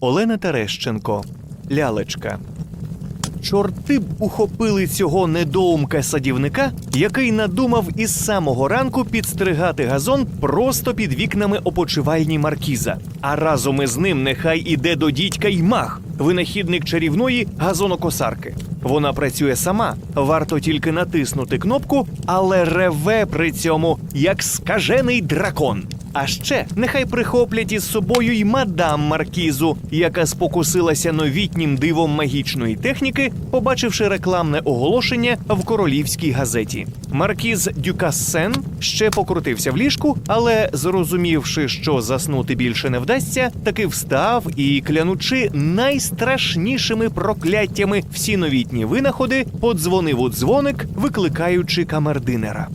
Олена Терещенко. Лялечка. Чорти б ухопили цього недоумка садівника, який надумав із самого ранку підстригати газон просто під вікнами опочивальні маркіза. А разом із ним нехай іде до дідька й мах, винахідник чарівної газонокосарки. Вона працює сама, варто тільки натиснути кнопку, але реве при цьому як скажений дракон. А ще нехай прихоплять із собою й мадам Маркізу, яка спокусилася новітнім дивом магічної техніки, побачивши рекламне оголошення в королівській газеті. Маркіз Дюкассен ще покрутився в ліжку, але зрозумівши, що заснути більше не вдасться, таки встав і, клянучи найстрашнішими прокляттями всі новітні винаходи, подзвонив у дзвоник, викликаючи камердинера.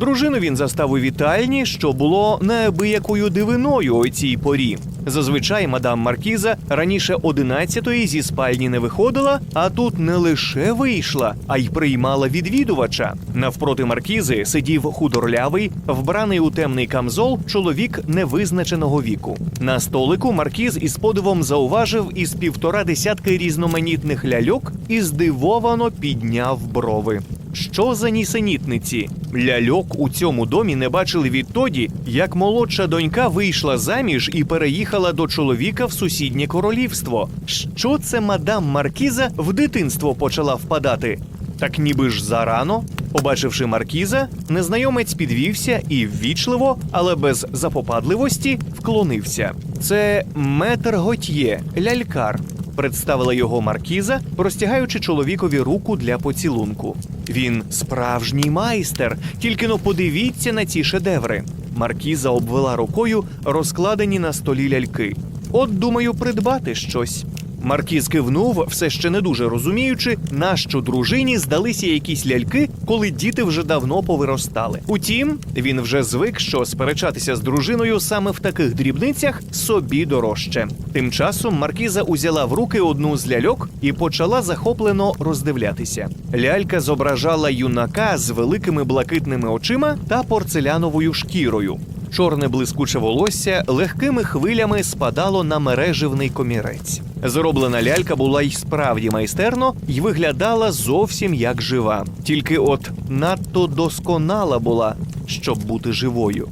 Дружину він застав у вітальні, що було неабиякою дивиною о цій порі. Зазвичай мадам Маркіза раніше одинадцятої зі спальні не виходила, а тут не лише вийшла, а й приймала відвідувача. Навпроти маркізи сидів худорлявий, вбраний у темний камзол чоловік невизначеного віку. На столику маркіз із подивом зауважив із півтора десятки різноманітних ляльок і здивовано підняв брови. Що за нісенітниці? Ляльок у цьому домі не бачили відтоді, як молодша донька вийшла заміж і переїхала до чоловіка в сусіднє королівство. Що це мадам Маркіза в дитинство почала впадати? Так ніби ж зарано. Побачивши маркіза, незнайомець підвівся і ввічливо, але без запопадливості, вклонився. Це метр Готьє, лялькар. Представила його маркіза, простягаючи чоловікові руку для поцілунку. Він справжній майстер, тільки но подивіться на ці шедеври. Маркіза обвела рукою розкладені на столі ляльки. От думаю, придбати щось. Маркіз кивнув, все ще не дуже розуміючи, нащо дружині здалися якісь ляльки, коли діти вже давно повиростали. Утім, він вже звик, що сперечатися з дружиною саме в таких дрібницях собі дорожче. Тим часом Маркіза узяла в руки одну з ляльок і почала захоплено роздивлятися. Лялька зображала юнака з великими блакитними очима та порцеляновою шкірою. Чорне блискуче волосся легкими хвилями спадало на мереживний комірець. Зроблена лялька була й справді майстерно й виглядала зовсім як жива, тільки от надто досконала була, щоб бути живою.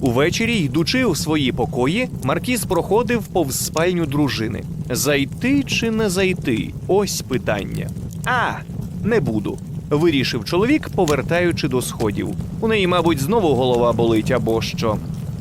Увечері, йдучи у свої покої, Маркіз проходив повз спальню дружини. Зайти чи не зайти? Ось питання. А, не буду. Вирішив чоловік, повертаючи до сходів. У неї, мабуть, знову голова болить або що.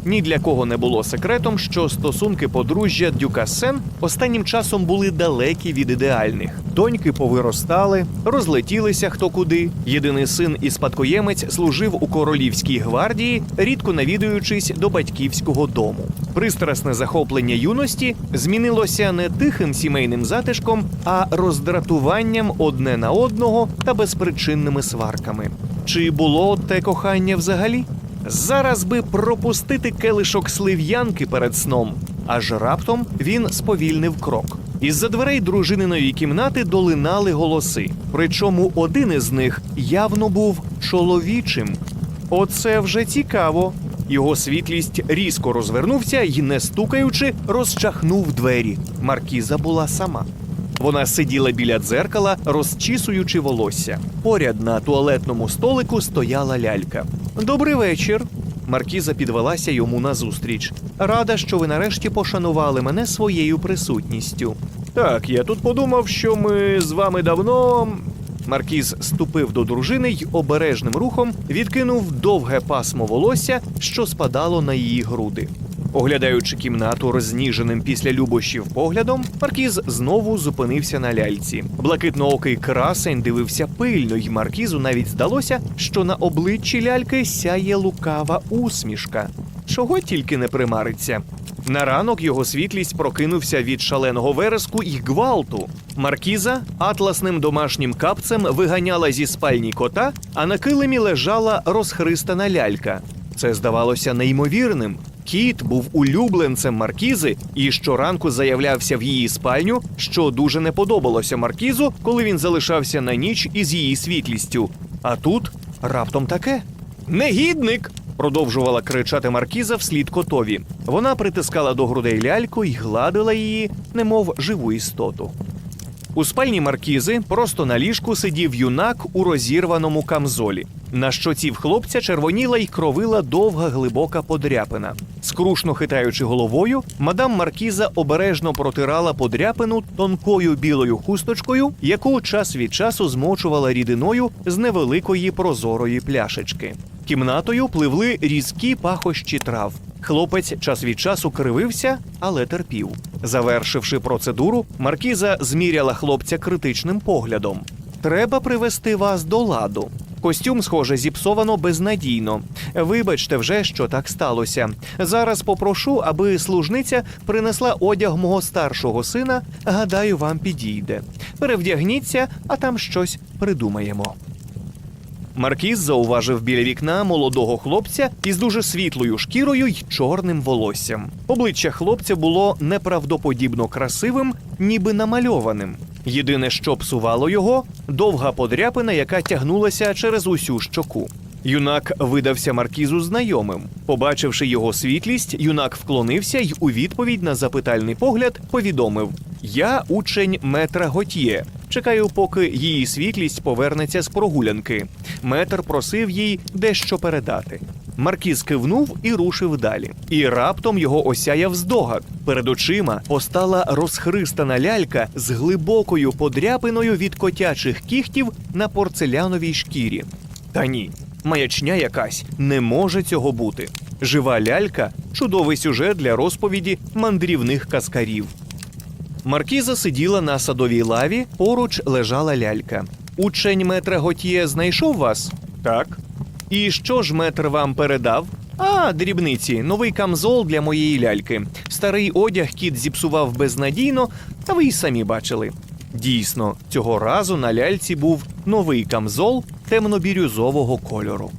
Ні для кого не було секретом, що стосунки подружжя Дюкасен останнім часом були далекі від ідеальних. Доньки повиростали, розлетілися хто куди. Єдиний син і спадкоємець служив у королівській гвардії, рідко навідуючись до батьківського дому. Пристрасне захоплення юності змінилося не тихим сімейним затишком, а роздратуванням одне на одного та безпричинними сварками. Чи було те кохання взагалі? Зараз би пропустити келишок слив'янки перед сном. Аж раптом він сповільнив крок. Із-за дверей дружининої кімнати долинали голоси. Причому один із них явно був чоловічим. Оце вже цікаво. Його світлість різко розвернувся і, не стукаючи, розчахнув двері. Маркіза була сама. Вона сиділа біля дзеркала, розчісуючи волосся. Поряд на туалетному столику стояла лялька. Добрий вечір. Маркіза підвелася йому назустріч. Рада, що ви нарешті пошанували мене своєю присутністю. Так, я тут подумав, що ми з вами давно. Маркіз ступив до дружини й обережним рухом відкинув довге пасмо волосся, що спадало на її груди. Оглядаючи кімнату розніженим після любощів поглядом, Маркіз знову зупинився на ляльці. Блакитноокий красень дивився пильно, й Маркізу навіть здалося, що на обличчі ляльки сяє лукава усмішка. Чого тільки не примариться. На ранок його світлість прокинувся від шаленого вереску і гвалту. Маркіза атласним домашнім капцем виганяла зі спальні кота, а на килимі лежала розхристана лялька. Це здавалося неймовірним. Кіт був улюбленцем маркізи і щоранку заявлявся в її спальню, що дуже не подобалося маркізу, коли він залишався на ніч із її світлістю. А тут раптом таке. Негідник! Продовжувала кричати маркіза вслід котові. Вона притискала до грудей ляльку і гладила її, немов живу істоту. У спальні маркізи просто на ліжку сидів юнак у розірваному камзолі. На щоці в хлопця червоніла й кровила довга глибока подряпина. Скрушно хитаючи головою, мадам Маркіза обережно протирала подряпину тонкою білою хусточкою, яку час від часу змочувала рідиною з невеликої прозорої пляшечки. Кімнатою пливли різкі пахощі трав. Хлопець час від часу кривився, але терпів. Завершивши процедуру, маркіза зміряла хлопця критичним поглядом. Треба привести вас до ладу. Костюм, схоже, зіпсовано безнадійно. Вибачте вже, що так сталося. Зараз попрошу, аби служниця принесла одяг мого старшого сина. Гадаю, вам підійде. Перевдягніться, а там щось придумаємо. Маркіз зауважив біля вікна молодого хлопця із дуже світлою шкірою й чорним волоссям. Обличчя хлопця було неправдоподібно красивим, ніби намальованим. Єдине, що псувало його довга подряпина, яка тягнулася через усю щоку. Юнак видався маркізу знайомим. Побачивши його світлість, юнак вклонився й у відповідь на запитальний погляд повідомив: Я учень метра Готьє. Чекаю, поки її світлість повернеться з прогулянки. Метр просив їй дещо передати. Маркіз кивнув і рушив далі. І раптом його осяяв здогад. Перед очима постала розхристана лялька з глибокою подряпиною від котячих кіхтів на порцеляновій шкірі. Та ні, маячня якась не може цього бути. Жива лялька чудовий сюжет для розповіді мандрівних каскарів. Маркіза сиділа на садовій лаві, поруч лежала лялька. Учень метра Готьє знайшов вас? Так. І що ж метр вам передав? А, дрібниці, новий камзол для моєї ляльки. Старий одяг кіт зіпсував безнадійно, та ви й самі бачили. Дійсно, цього разу на ляльці був новий камзол темно-бірюзового кольору.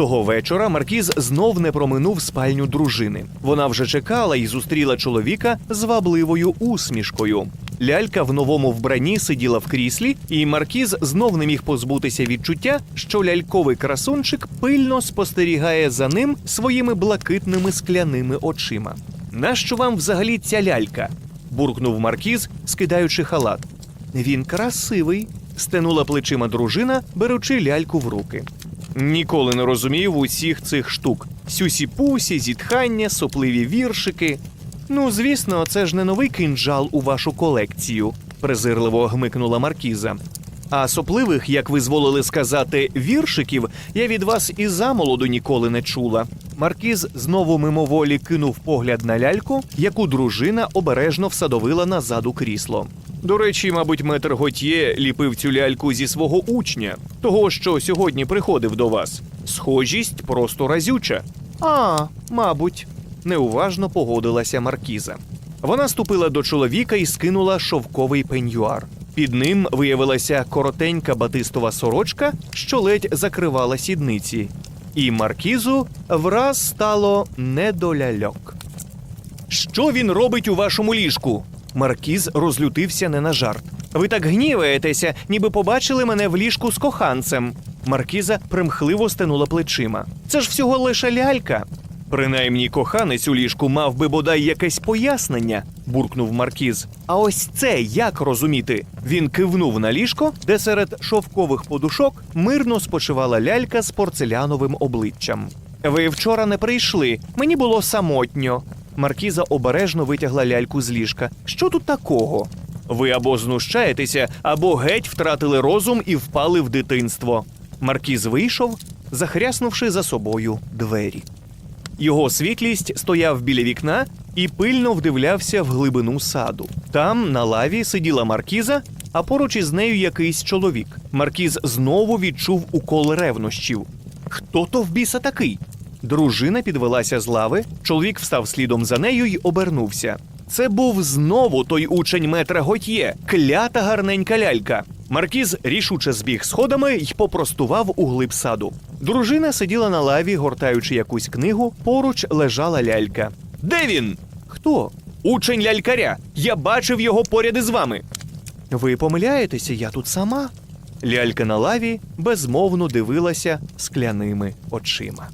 Того вечора Маркіз знов не проминув спальню дружини. Вона вже чекала і зустріла чоловіка з вабливою усмішкою. Лялька в новому вбранні сиділа в кріслі, і Маркіз знов не міг позбутися відчуття, що ляльковий красунчик пильно спостерігає за ним своїми блакитними скляними очима. Нащо вам взагалі ця лялька? буркнув Маркіз, скидаючи халат. Він красивий, стенула плечима дружина, беручи ляльку в руки. Ніколи не розумів усіх цих штук: сюсі-пусі, зітхання, сопливі віршики. Ну, звісно, це ж не новий кинджал у вашу колекцію, презирливо гмикнула Маркіза. А сопливих, як ви зволили сказати, віршиків я від вас і замолоду ніколи не чула. Маркіз знову мимоволі кинув погляд на ляльку, яку дружина обережно всадовила назад у крісло. До речі, мабуть, метр Готьє ліпив цю ляльку зі свого учня, того, що сьогодні приходив до вас. Схожість просто разюча. А, мабуть, неуважно погодилася Маркіза. Вона ступила до чоловіка і скинула шовковий пеньюар. Під ним виявилася коротенька батистова сорочка, що ледь закривала сідниці. І маркізу враз стало не до ляльок. Що він робить у вашому ліжку? Маркіз розлютився не на жарт. Ви так гніваєтеся, ніби побачили мене в ліжку з коханцем. Маркіза примхливо стенула плечима. Це ж всього лише лялька. Принаймні, коханець у ліжку мав би бодай якесь пояснення, буркнув Маркіз. А ось це як розуміти? Він кивнув на ліжко, де серед шовкових подушок мирно спочивала лялька з порцеляновим обличчям. Ви вчора не прийшли, мені було самотньо. Маркіза обережно витягла ляльку з ліжка. Що тут такого? Ви або знущаєтеся, або геть втратили розум і впали в дитинство. Маркіз вийшов, захряснувши за собою двері. Його світлість стояв біля вікна і пильно вдивлявся в глибину саду. Там, на лаві, сиділа маркіза, а поруч із нею якийсь чоловік. Маркіз знову відчув укол ревнощів. Хто то в біса такий? Дружина підвелася з лави, чоловік встав слідом за нею й обернувся. Це був знову той учень метра Готьє, клята гарненька лялька. Маркіз рішуче збіг сходами й попростував у глиб саду. Дружина сиділа на лаві, гортаючи якусь книгу, поруч лежала лялька. Де він? Хто? Учень лялькаря. Я бачив його поряд із вами. Ви помиляєтеся, я тут сама. Лялька на лаві безмовно дивилася скляними очима.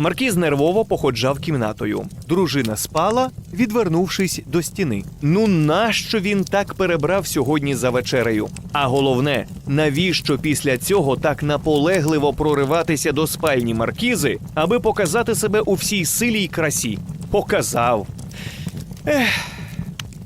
Маркіз нервово походжав кімнатою. Дружина спала, відвернувшись до стіни. Ну нащо він так перебрав сьогодні за вечерею? А головне, навіщо після цього так наполегливо прориватися до спальні маркізи, аби показати себе у всій силі й красі? Показав. Ех.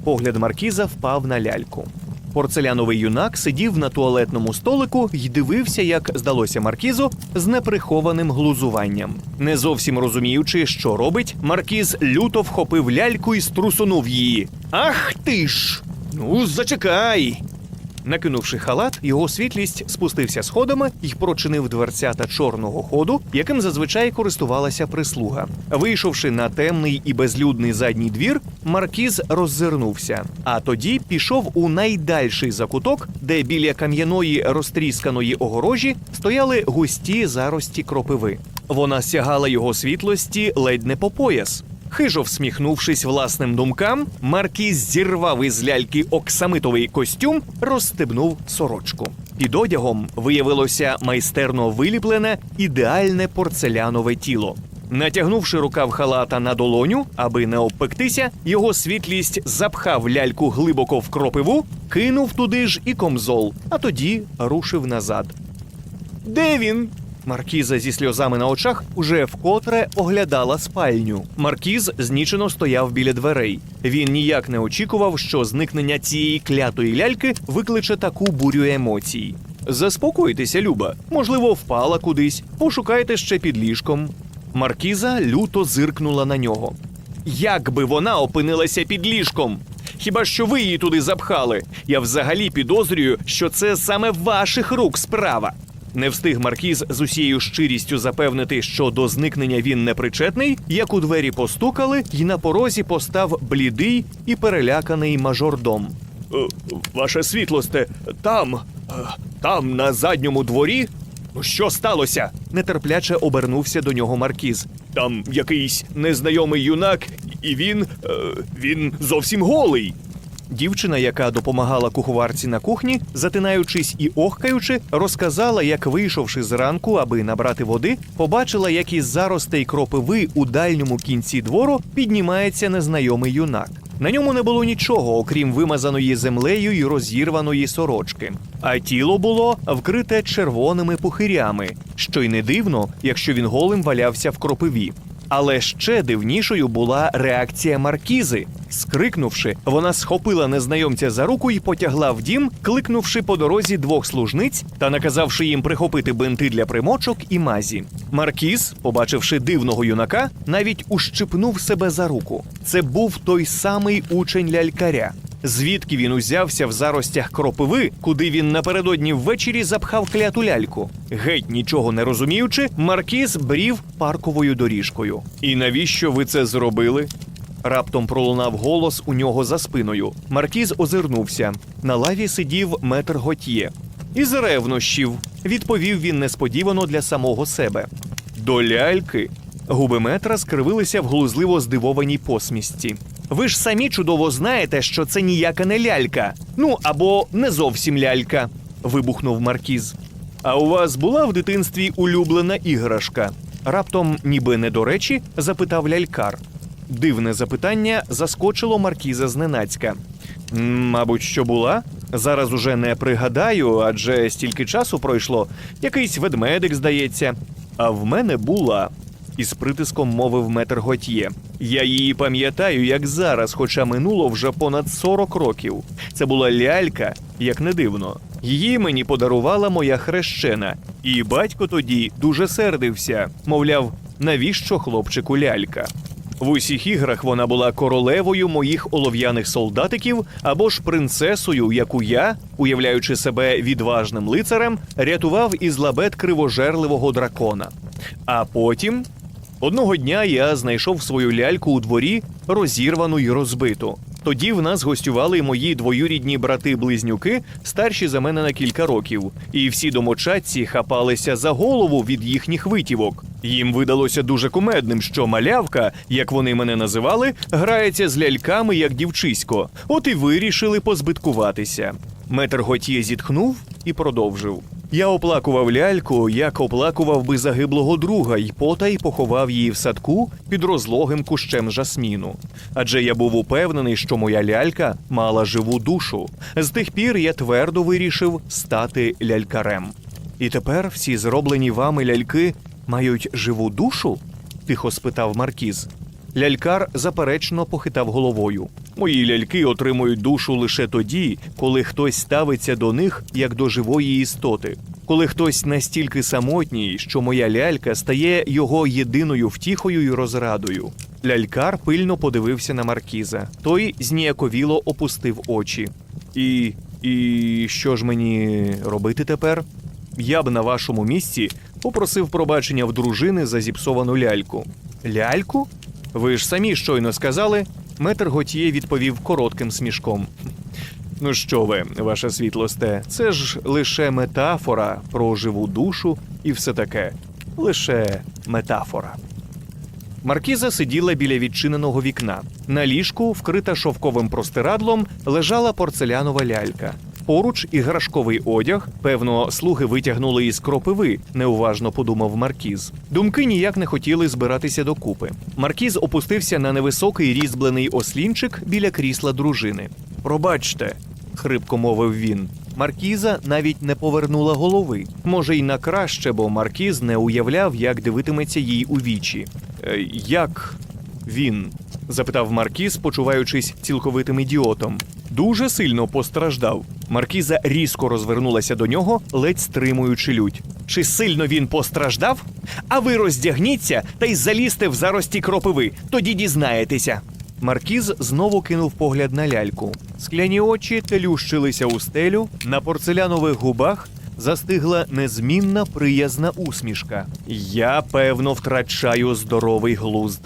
Погляд маркіза впав на ляльку. Порцеляновий юнак сидів на туалетному столику і дивився, як здалося маркізу, з неприхованим глузуванням. Не зовсім розуміючи, що робить, маркіз люто вхопив ляльку і струсунув її. Ах ти ж! Ну, зачекай! Накинувши халат, його світлість спустився сходами і прочинив дверцята чорного ходу, яким зазвичай користувалася прислуга. Вийшовши на темний і безлюдний задній двір, маркіз роззирнувся, а тоді пішов у найдальший закуток, де біля кам'яної розтрісканої огорожі стояли густі зарості кропиви. Вона сягала його світлості ледь не по пояс. Хижо всміхнувшись власним думкам, Маркіз зірвав із ляльки оксамитовий костюм, розстебнув сорочку. Під одягом виявилося майстерно виліплене ідеальне порцелянове тіло. Натягнувши рукав халата на долоню, аби не обпектися, його світлість запхав ляльку глибоко в кропиву, кинув туди ж і комзол, а тоді рушив назад. Де він? Маркіза зі сльозами на очах уже вкотре оглядала спальню. Маркіз знічено стояв біля дверей. Він ніяк не очікував, що зникнення цієї клятої ляльки викличе таку бурю емоцій. Заспокойтеся, Люба. Можливо, впала кудись. Пошукайте ще під ліжком. Маркіза люто зиркнула на нього. Як би вона опинилася під ліжком? Хіба що ви її туди запхали? Я взагалі підозрюю, що це саме ваших рук справа. Не встиг Маркіз з усією щирістю запевнити, що до зникнення він не причетний, як у двері постукали, і на порозі постав блідий і переляканий мажордом. «Е, Ваше світлосте, там, е, там, на задньому дворі. Ну, що сталося? нетерпляче обернувся до нього Маркіз. Там якийсь незнайомий юнак, і він. е, він зовсім голий. Дівчина, яка допомагала куховарці на кухні, затинаючись і охкаючи, розказала, як вийшовши зранку, аби набрати води, побачила, як із заростей кропиви у дальньому кінці двору піднімається незнайомий юнак. На ньому не було нічого, окрім вимазаної землею й розірваної сорочки. А тіло було вкрите червоними пухирями, що й не дивно, якщо він голим валявся в кропиві. Але ще дивнішою була реакція маркізи. Скрикнувши, вона схопила незнайомця за руку і потягла в дім, кликнувши по дорозі двох служниць та наказавши їм прихопити бинти для примочок і мазі. Маркіз, побачивши дивного юнака, навіть ущипнув себе за руку. Це був той самий учень лялькаря. Звідки він узявся в заростях кропиви, куди він напередодні ввечері запхав кляту ляльку? Геть нічого не розуміючи, маркіз брів парковою доріжкою. І навіщо ви це зробили? Раптом пролунав голос у нього за спиною. Маркіз озирнувся. На лаві сидів метр Готьє. Із ревнощів, відповів він несподівано для самого себе. До ляльки. Губи метра скривилися в глузливо здивованій посмісті. Ви ж самі чудово знаєте, що це ніяка не лялька. Ну або не зовсім лялька. вибухнув Маркіз. А у вас була в дитинстві улюблена іграшка? Раптом, ніби не до речі, запитав лялькар. Дивне запитання заскочило маркіза зненацька. Мабуть, що була? Зараз уже не пригадаю, адже стільки часу пройшло. Якийсь ведмедик, здається. А в мене була. Із притиском мовив метр Готьє. Я її пам'ятаю, як зараз, хоча минуло вже понад 40 років. Це була лялька, як не дивно. Її мені подарувала моя хрещена, і батько тоді дуже сердився, мовляв, навіщо хлопчику лялька. В усіх іграх вона була королевою моїх олов'яних солдатиків або ж принцесою, яку я, уявляючи себе відважним лицарем, рятував із лабет кривожерливого дракона. А потім одного дня я знайшов свою ляльку у дворі, розірвану й розбиту. Тоді в нас гостювали мої двоюрідні брати-близнюки, старші за мене на кілька років, і всі домочадці хапалися за голову від їхніх витівок. Їм видалося дуже кумедним, що малявка, як вони мене називали, грається з ляльками як дівчисько. От і вирішили позбиткуватися. Метр Готьє зітхнув і продовжив. Я оплакував ляльку, як оплакував би загиблого друга, й потай поховав її в садку під розлогим кущем жасміну. Адже я був упевнений, що моя лялька мала живу душу. З тих пір я твердо вирішив стати лялькарем. І тепер всі зроблені вами ляльки мають живу душу? тихо спитав Маркіз. Лялькар заперечно похитав головою. Мої ляльки отримують душу лише тоді, коли хтось ставиться до них як до живої істоти. Коли хтось настільки самотній, що моя лялька стає його єдиною втіхою і розрадою. Лялькар пильно подивився на маркіза. Той зніяковіло опустив очі. І. і що ж мені робити тепер? Я б на вашому місці попросив пробачення в дружини за зіпсовану ляльку. Ляльку? Ви ж самі щойно сказали. Метр Готьє відповів коротким смішком. Ну що ви, ваша світлосте, це ж лише метафора про живу душу і все таке. Лише метафора. Маркіза сиділа біля відчиненого вікна. На ліжку, вкрита шовковим простирадлом, лежала порцелянова лялька. Поруч іграшковий одяг, певно, слуги витягнули із кропиви, неуважно подумав Маркіз. Думки ніяк не хотіли збиратися докупи. Маркіз опустився на невисокий різьблений ослінчик біля крісла дружини. Пробачте, хрипко мовив він. Маркіза навіть не повернула голови. Може, й на краще, бо Маркіз не уявляв, як дивитиметься їй у вічі. «Е, Як він? запитав Маркіз, почуваючись цілковитим ідіотом. Дуже сильно постраждав. Маркіза різко розвернулася до нього, ледь стримуючи лють. Чи сильно він постраждав? А ви роздягніться та й залізьте в зарості кропиви, тоді дізнаєтеся. Маркіз знову кинув погляд на ляльку. Скляні очі телющилися у стелю, на порцелянових губах застигла незмінна приязна усмішка. Я, певно, втрачаю здоровий глузд.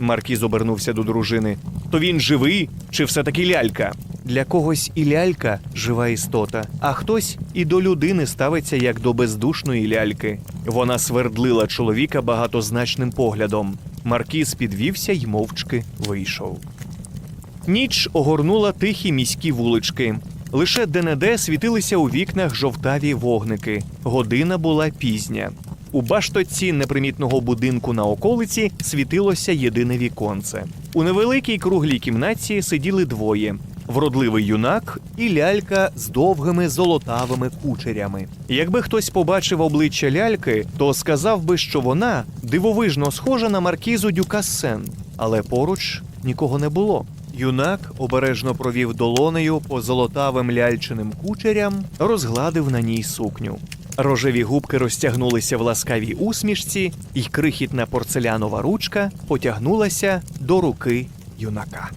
Маркіз обернувся до дружини. То він живий чи все-таки лялька? Для когось і лялька жива істота, а хтось і до людини ставиться як до бездушної ляльки. Вона свердлила чоловіка багатозначним поглядом. Маркіз підвівся й мовчки вийшов. Ніч огорнула тихі міські вулички. Лише де-не-де світилися у вікнах жовтаві вогники. Година була пізня. У баштоці непримітного будинку на околиці світилося єдине віконце. У невеликій круглій кімнаті сиділи двоє: вродливий юнак і лялька з довгими золотавими кучерями. Якби хтось побачив обличчя ляльки, то сказав би, що вона дивовижно схожа на маркізу Дюкассен, але поруч нікого не було. Юнак обережно провів долонею по золотавим ляльчиним кучерям, розгладив на ній сукню. Рожеві губки розтягнулися в ласкавій усмішці, і крихітна порцелянова ручка потягнулася до руки юнака.